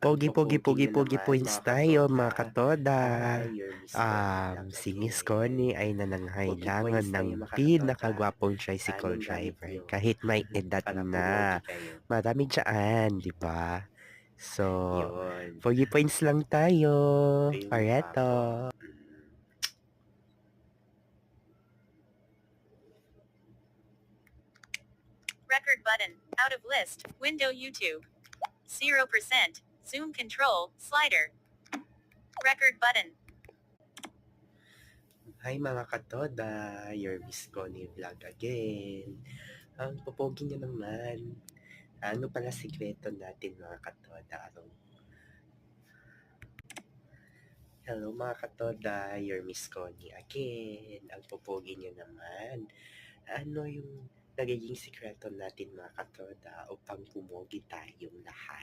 Pogi, pogi, pogi, pogi points tayo mga katoda. Um, si Miss. Connie ay points ng pinakagwapong tricycle driver kahit may edad na. Marami dyan, di ba? So, pogi points lang tayo. Pareto. Record button. Out of list. Window YouTube. 0%. Zoom control. Slider. Record button. Hi mga katoda, your Miss Connie Vlog again. Ang popogi niyo naman. Ano pala sikreto natin mga katoda? Ano? Hello mga katoda, your Miss Connie again. Ang popogi niyo naman. Ano yung nagiging sikreto natin mga katoda upang pumogi tayong lahat?